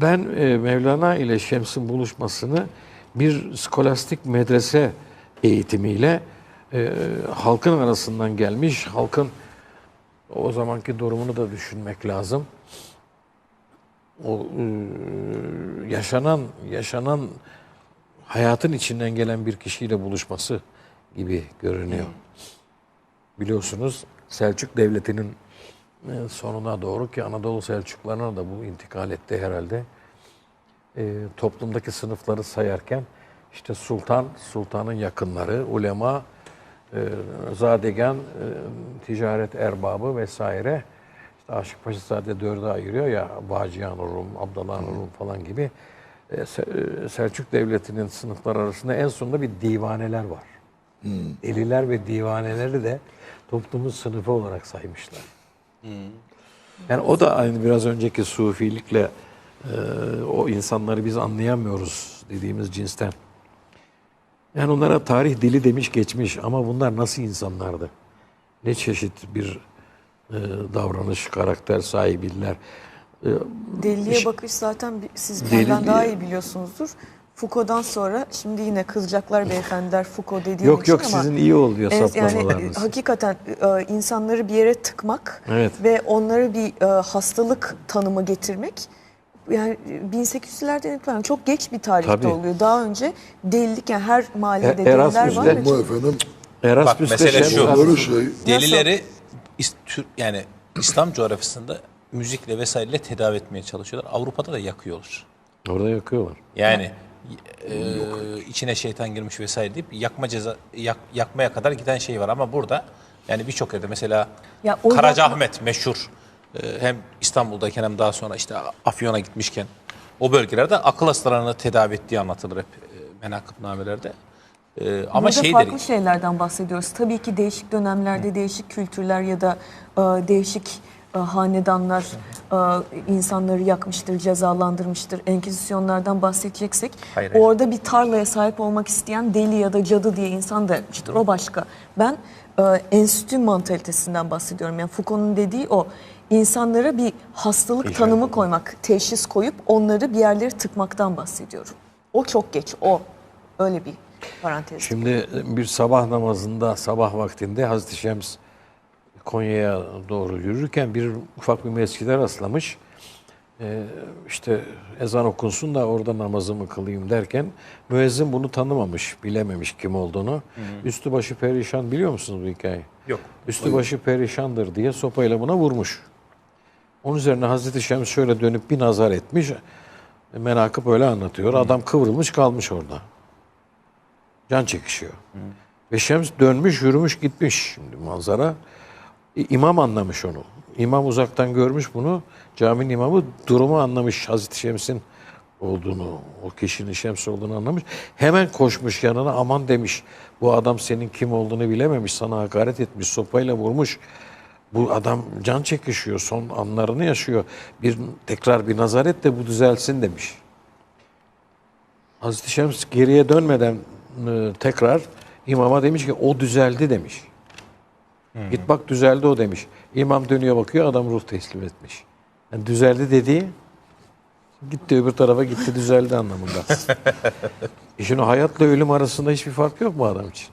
Ben e, Mevlana ile Şems'in buluşmasını bir skolastik medrese eğitimiyle e, halkın arasından gelmiş, halkın o zamanki durumunu da düşünmek lazım. O e, yaşanan yaşanan hayatın içinden gelen bir kişiyle buluşması gibi görünüyor. Biliyorsunuz Selçuk Devleti'nin sonuna doğru ki Anadolu Selçuklularına da bu intikal etti herhalde. E, toplumdaki sınıfları sayarken işte sultan, sultanın yakınları, ulema, e, zadegan, e, ticaret erbabı vesaire. İşte Aşık Paşa sadece dörde ayırıyor ya Bağcıyan Rum, Abdallah Rum falan gibi. E, e, Selçuk Devleti'nin sınıflar arasında en sonunda bir divaneler var. Deliler ve divaneleri de toplumun sınıfı olarak saymışlar. Yani o da aynı biraz önceki sufilikle e, o insanları biz anlayamıyoruz dediğimiz cinsten. Yani onlara tarih dili demiş geçmiş ama bunlar nasıl insanlardı? Ne çeşit bir e, davranış, karakter sahibiler. E, Deliliğe İş- bakış zaten siz benden daha iyi biliyorsunuzdur. Foucault'dan sonra şimdi yine kızacaklar beyefendiler Foucault dediğim yok için yok ama sizin iyi oluyor yani saplamalarınız. e, hakikaten e, insanları bir yere tıkmak Evet. ve onlara bir e, hastalık tanımı getirmek yani 1800'lerden itibaren çok geç bir tarihte Tabii. oluyor. Daha önce delilik yani her mahallede E- deliler var. Ama efendim Erasmus'ta Bak, mesele şu. onları şey Delileri yani İslam coğrafyasında müzikle vesaireyle tedavi etmeye çalışıyorlar. Avrupa'da da yakıyorlar. Orada yakıyorlar. Yani e, içine şeytan girmiş vesaire deyip yakma ceza yak- yakmaya kadar giden şey var ama burada yani birçok yerde mesela Ya o Karacaahmet meşhur e, hem İstanbul'dayken hem daha sonra işte Afyon'a gitmişken o bölgelerde akıl hastalarını tedavi ettiği anlatılır hep e, menakıbnamelerde. E, ama Burada şeydir farklı şeylerden bahsediyoruz. Tabii ki değişik dönemlerde değişik kültürler ya da e, değişik hanedanlar e, insanları yakmıştır, cezalandırmıştır. Enkizisyonlardan bahsedeceksek Hayır, hayır. orada bir tarlaya sahip olmak isteyen deli ya da cadı diye insan da yakmıştır. O başka. Ben e, enstitü mantalitesinden bahsediyorum. Yani Foucault'un dediği o. İnsanlara bir hastalık tanımı koymak, teşhis koyup onları bir yerlere tıkmaktan bahsediyorum. O çok geç, o. Öyle bir parantez. Şimdi bir sabah namazında, sabah vaktinde Hazreti Şems Konya'ya doğru yürürken bir ufak bir mescide rastlamış. Ee, işte ezan okunsun da orada namazımı kılayım derken müezzin bunu tanımamış, bilememiş kim olduğunu. Üstü başı perişan biliyor musunuz bu hikayeyi? Yok. Üstü başı perişandır diye sopayla buna vurmuş. Onun üzerine Hazreti Şems şöyle dönüp bir nazar etmiş. Menakıb öyle anlatıyor. Adam kıvrılmış kalmış orada. Can çekişiyor. Ve Şems dönmüş, yürümüş, gitmiş şimdi manzara. İmam anlamış onu. İmam uzaktan görmüş bunu. Caminin imamı durumu anlamış. Hazreti Şems'in olduğunu, o kişinin Şems olduğunu anlamış. Hemen koşmuş yanına aman demiş. Bu adam senin kim olduğunu bilememiş. Sana hakaret etmiş. Sopayla vurmuş. Bu adam can çekişiyor. Son anlarını yaşıyor. Bir tekrar bir nazar et de bu düzelsin demiş. Hazreti Şems geriye dönmeden e, tekrar imama demiş ki o düzeldi demiş. Git bak düzeldi o demiş. İmam dönüyor bakıyor adam ruh teslim etmiş. Yani düzeldi dediği gitti öbür tarafa gitti düzeldi anlamında. e şimdi hayatla ölüm arasında hiçbir fark yok mu adam için?